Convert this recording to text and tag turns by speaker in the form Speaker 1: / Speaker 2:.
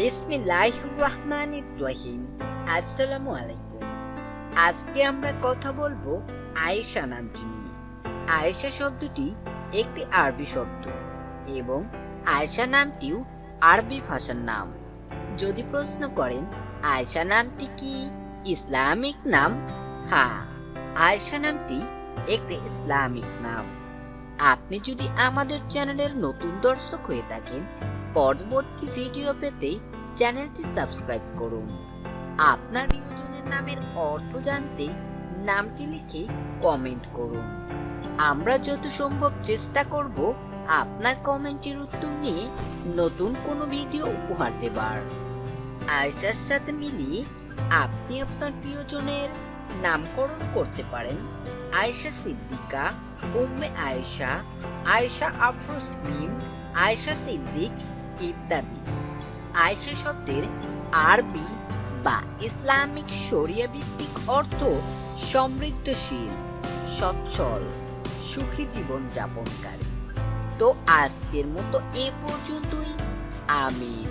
Speaker 1: বিসমিল্লাহ রহমান আলাইকুম আজকে আমরা কথা বলব আয়েশা নামটি নিয়ে। আয়েশা শব্দটি একটি আরবি শব্দ এবং আয়েশা নামটিও আরবি ভাষার নাম। যদি প্রশ্ন করেন, আয়েশা নামটি কি? ইসলামিক নাম? হ্যাঁ আয়েশা নামটি একটি ইসলামিক নাম। আপনি যদি আমাদের চ্যানেলের নতুন দর্শক হয়ে থাকেন, পরবর্তী ভিডিও পেতে চ্যানেলটি সাবস্ক্রাইব করুন। আপনার প্রিয়জনের নামের অর্থ জানতে নামটি লিখে কমেন্ট করুন। আমরা যত সম্ভব চেষ্টা করব আপনার কমেন্টের উত্তর নিয়ে নতুন কোনো ভিডিও উপহার দেবার। আয়েশার সাথে মিলিয়ে আপনি আপনার প্রিয়জনের নামকরণ করতে পারেন। আয়েশা সিদ্দিকা, উম্মে আয়েশা আয়েশা আফরোজ মিম আয়েশা সিদ্দিক ইত্যাদি। আয়েশা শব্দের আরবি বা ইসলামিক শরিয়া ভিত্তিক অর্থ সমৃদ্ধশীল, সচ্ছল, সুখী জীবন যাপনকারী। তো আজকের মতো এ পর্যন্তই। আমিন